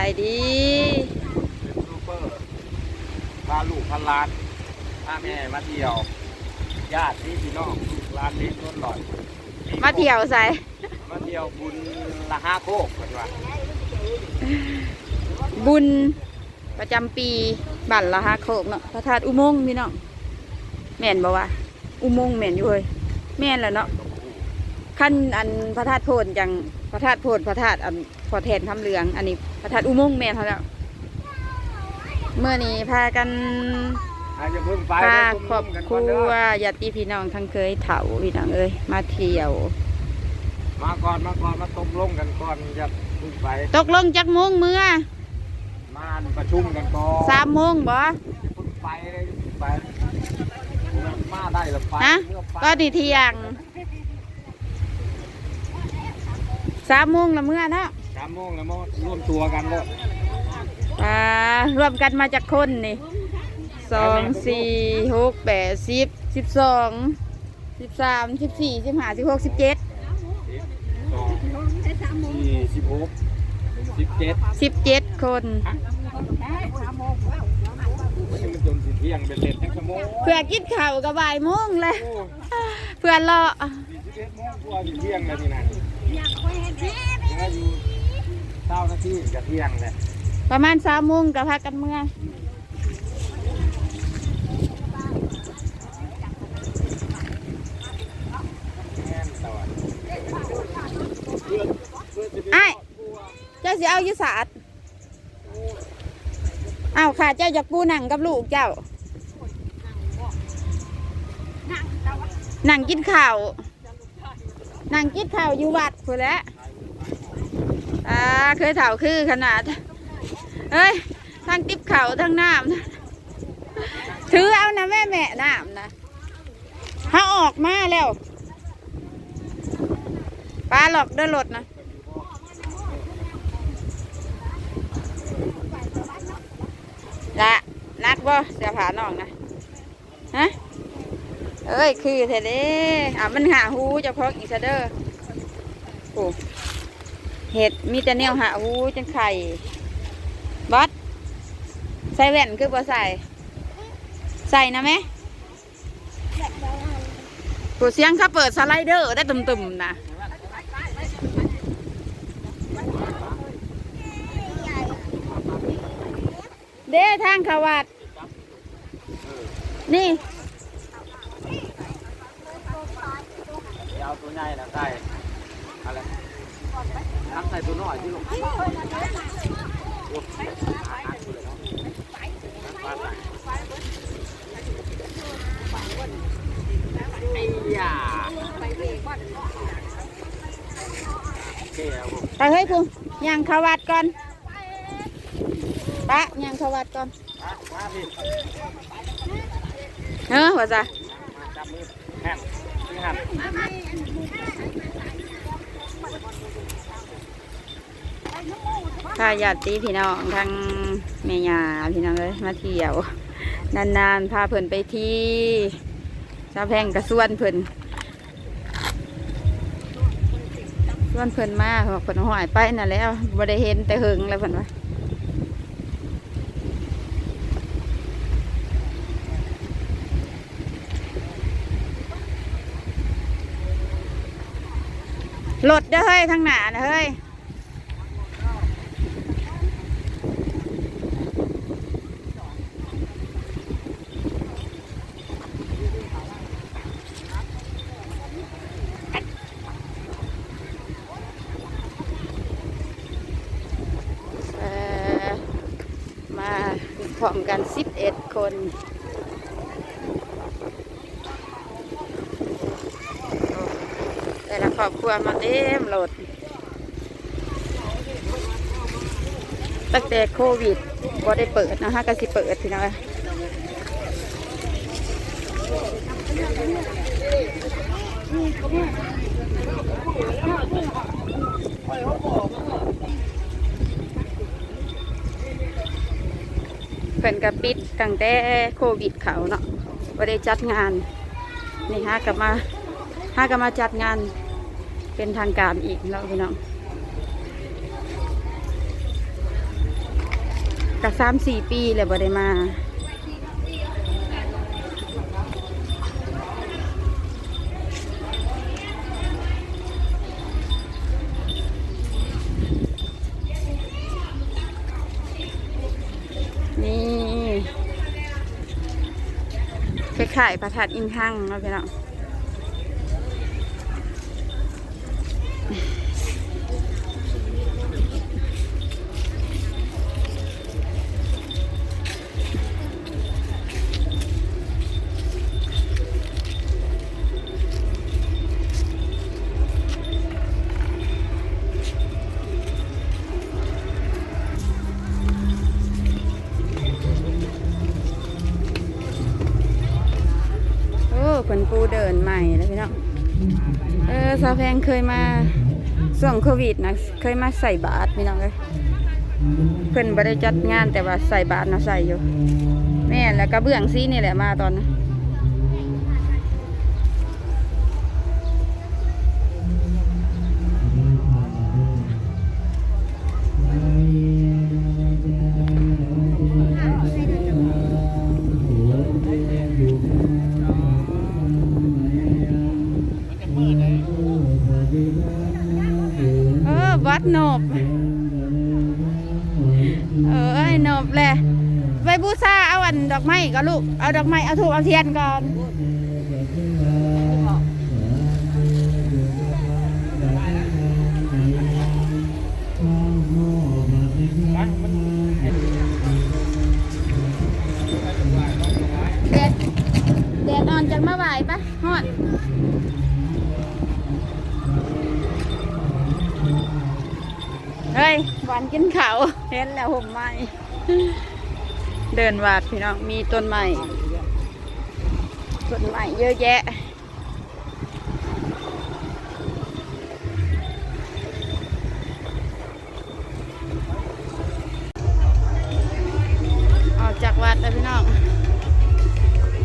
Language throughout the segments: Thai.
ายดียูทูบเบอร์พาลูกพาหลานพาแม่มาเที่ยว ญาติพี่พี่น้องลูกหลานเล็กน้นหน่อยมาเที่ยวใส่มาเที่ยวบุญละห้าโคกกันว่าบุญประจำปีบัตรละฮะโคกเนาะพระธาตุอุโมงค์พี่น้องแม่นบ่วะอุโมงค์แม่นอยู่เฮ้ยแม่นแหล้วเนาะขั้นอันพระธาตุโพนจัง พระธาตุโพนพระธาตุอันพอแทนคำเหลือง อันนี้พระธาตุอุโมงค์แม่นเขาแล้วเมื่อนี้พากันอาจจะเพิ่งไปพาเดี๋ยวครอบตุ้มๆกันคก่อนรัเด้วอญาติพี่น้องทั้งเคยเถาพี่น้องเอ้ยมาเที่ยว มาก่อนมาก่อนมาตกลงกันก่อนจะเพิ่งไปตกลงจักโมงเมื่อมาประชุมกันก่อนสามโมงบ่เพิ่งไปเลยเพิ่งไปมาได้หรือไปฮะเมื่อไปก็ดีเที่ยง สามโมงละเมื่อเนาะสามโมงแล้วมารวมตัวกันเลยอ่ารวมกันมาจากคนนี่สองสี่หกแปดสิบสิบสองสิบสามสิบสี่สิบห้าสิบหกสิบเจ็ดสองสี่สิบหกสิบเจ็ดสิบเจ็ดคนมันยังเป็นจนสิเที่ยงเป็นเลนทั้งชั่วโมงเพื่อกินข้าวกับบ่ายโมงเลยโอ้เพื่อรอสี่สิบเอ็ดโมงกว่าสิ เที่ยงเลยที่นั่นยังอยู่เช้านาทีจะเที่ยงเลยประมาณสามโมงกับพักกันเมื่อแม่นตอนเพื่อนเพื่อนจะไปไอ้ายเจ้าสิเอาอยุสาดเอาค่ะเจ้าอยากปูหนังกับลูกเจ้าหนังกินข้าวหนังกินข้าวอยู่วัด พูนแล้วอ่าเคยเถ่าคือขนาดเอ้ยทั้งติบเข่าทั้งน้ำถือเอานะแม่แม่น้ำนะถ้าออกมาแล้วปลาหลอกเดินรถนะละนักบ่เสียผาน้องนะฮะเอ้ย คือเทเด้อะมันหาหูจะพาะอีกซเด้อ โอ้เห็ดมีแต่แนวหาหูจังไข่บอสใส่แว่นคือบ่ใส่ ใส่นะแม่ผู้เสียงเขาเปิดสไลเดอร์ได้ตุ่มๆนะเด้ทางขาวัด นี่เอาตัวใหญ่นะใส่ อะไรทักใส่ตัวน้อยที่ลงโอ้ไปเฮ้ยพุงย่างขวัดก่อนปะย่างขวัดก่อนเออว่าจ้ะ มาจับมือแฮนพี่หันพาญาติพี่น้องทางแม่ยาพี่น้องเลยมาเที่ยวนานๆพาเพิ่นไปที่สาแพงกระส่วนเพิ่นส่วนเพิ่นมาบอกเพิ่นหายไปนั่นแล้วบ่ได้เห็นแต่หิงแล้วเพิ่นว่ารถเด้อเฮ้ยทางหน้านะเฮ้ย เอ่อมาพร้อมกัน 11 คน แต่ละครอบครัวมาเต็มรถตั้งแต่โควิดก็ได้เปิดนะคะก็สิเปิดพี่น้อย พิ่นก็ปิดตั้งแต่โควิดเขาเนาะก็ได้จัดงานนี่ฮะกลับมาฮะกลับมาจัดงานเป็นทางการอีกแล้วพี่น้องกับสามสี่ปีเลยบ่ได้มา นี่ ขายประทัดอินทังเนาะพี่น้อง เพิ่นปูเดินใหม่แล้วพี่น้องเออซาแพงเคยมาส่วงโควิดนะเคยมาใส่บาตรพี่น้องเลยเพิ่นบ่ได้จัดงานแต่ว่าใส่บาตรนะใส่อยู่แม่แล้วก็เบื้องซีนี่แหละมาตอนนั้น ไปบูชาเอาอันดอกไม้ก็ลูก เอาดอกไม้เอาถูกเอาเทียนก่อนแดดแดดอ่อนจังมาไหวปะฮอดเฮ้ยหวานกินเขาวเห็นแล้วผมไหม่ เดินวาดพี่น้อง มีต้นไม้ต้นไม้เยอะแยะ ออกจากวัดแล้วพี่น้อง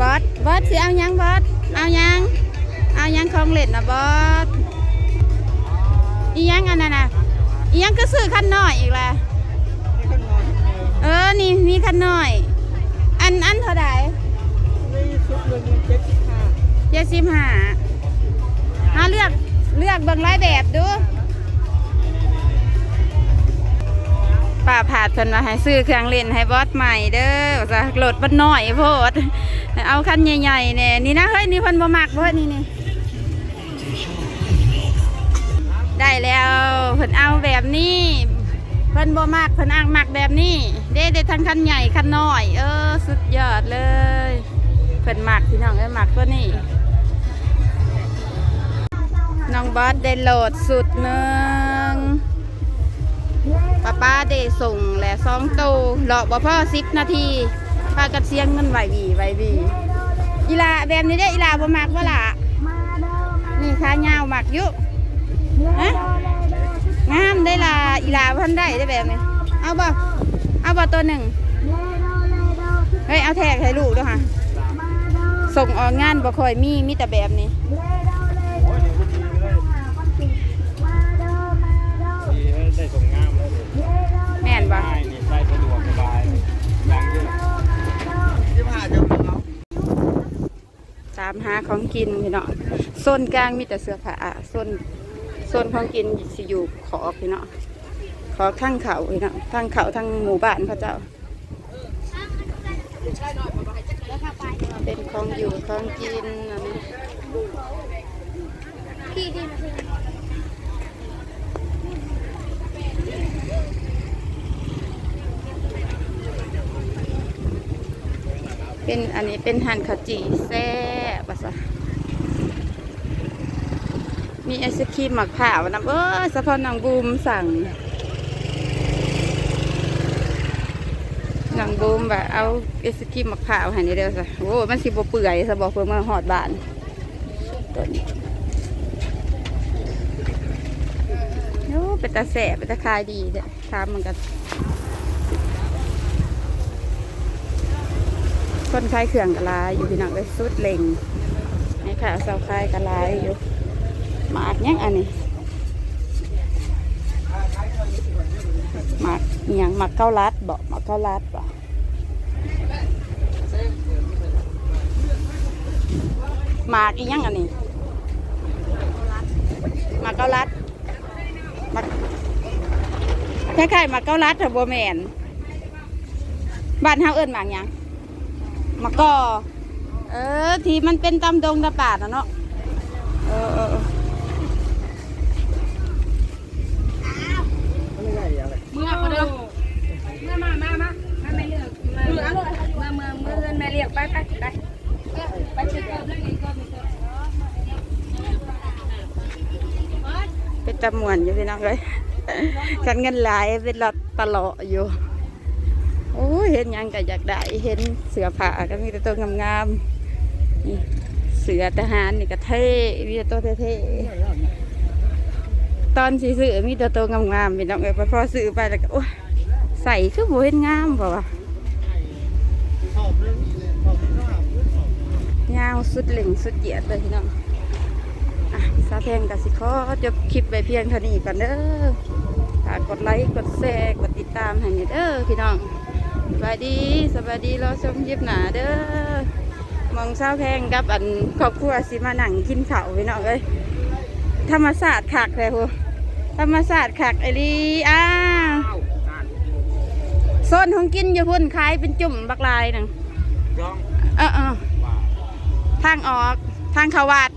บอสบอสสิเอายังบอสเอายังเอายังของเล่นนะบอสอียังอันนั้นนะอียังก็ซื้อคันน้อยอีกแล้ว เออ นี่มีคันน้อย อันอันเท่าไหร่ชุดเจ็ดสิบห้าเอาเลือกเลือกเบิ่งหลายแบบดูป้าผาดเพิ่นมาให้ซื้อเครื่องเล่นให้บอสใหม่เด้อจะโหลดบันน้อยโพดเอาคันใหญ่ๆเนี่ยนี่นะเฮ้ยนี่เพิ่นบ่มักบ่นี่นี่ได้แล้วเพิ่นเอาแบบนี้ เพิ่นบ่มากเพิ่นอ้างมักแบบนี้ เด้ได้ทั้งคันใหญ่คันน้อย เออ สุดยอดเลยเพิ่นมักพี่น้องเอ้ยมักตัวนี้น้องบอสได้โหลดสุดหนึ่งป้าป้าได้ส่งแหละสองตู้หลอกบ่พ่อสิบนาทีพากันเสียงเงินไหวบีไหวบีอีลาแบบนี้ได้อีลาบ่มักว่าล่ะนี่ขายาวมักยุฮะงามได้ละอีลาพันได้ได้แบบนี้เอาบ่ เอาบ่ตัวหนึ่งเฮ้ยเอาแทกให้ลูกด้วยค่ะ ส่งออกงานบ่ค่อยมีมีแต่แบบนี้ได้ส่งงามเลยแม่นบ่นี่ใส่สะดวกสบายยังเยอะยี่ห้าจะเป็นเนาตามหาของกินพี่เน้องโซนกลางมีแต่เสื้อผ้าโซนโซนของกินสิอยู่ขอพี่เน้อง ขอทั้งเขาพี่น้องทั้งเขาทั้งหมู่บ้านพระเจ้า เป็นของอยู่ของกินอันนี้เป็นอันนี้เป็นหั่นข้าจีแซ่บะซะมีไอศครีมหมักผ่าวน้ำเออสะพอนนางบูมสั่ง นางบูมแบบเอาไอศครีมมักผ่าวให้นี่เดียวซะโอ้มันสิบ่เปื่อยซะบอกเพื่อมาหอดบ้านตัวนี้โอ้เป็นตาแสบเป็นตาคายดีเด้อทามมันกันคนขายเครื่องกะลายอยู่พี่น้องเลยสุดเล็งนี่ค่ะเสาขายกะลายอยู่หมากยังอันนี้หมากอย่างหมักเก้าลัด บอกมักเก้าลัดบอกหมากอีหยังอันนี้หมากเกาลัดหมากคล้ายๆหมากเกาลัดแต่บัวแมนบ้านเฮาเอิ้นหมากหยังหมากกอเออ ทีมันเป็นตำดงตะป่านะเนาะเออเออเออเมื่อเขาเด้อ มาเมื่อเมื่อเมื่อเมื่อเงินแม่เรียกไปไปไปไปเช็คเรื่องนี้ก่อนเป็นตะมวนอยู่พี่น้องเลยกันเงินหลายเป็นรถตลอดอยู่โอ้ยเห็นยังก็อยากได้เห็นเสือผ้าก็มีแต่ตัวงามๆนี่เสือทหารนี่ก็เท่มีแต่ตัวเท่ๆตอนสีซื้อมีแต่ตัวงามๆพี่น้องเอ้ยพอซื้อไปแล้วก็ใส่คือโบเห็นงามเปล่าวะ ยาวสุดเหล่งสุดเหยียดเลยพี่น้องอะสาวแพงกับสิขอจบคลิปไปเพียงเท่านี้ก่อนเด้อฝากกดไลค์กดแชร์กดติดตามให้หน่อยเด้อพี่น้องสบายดีสบายดีรอชมยิบหนาเด้อมองสาวแพงกับอันครอบครัวสิมานั่งกินข้าวพี่น้องเอ้ยธรรมศาสตร์คักเลยพูธรรมศาสตร์คักไอรีอ้าอ้าวอ่านโซนของกินอยู่พุ่นขายเป็นจุ่มบักลายหนังย่องเออเออว่า ทางออก ทางเขาวัด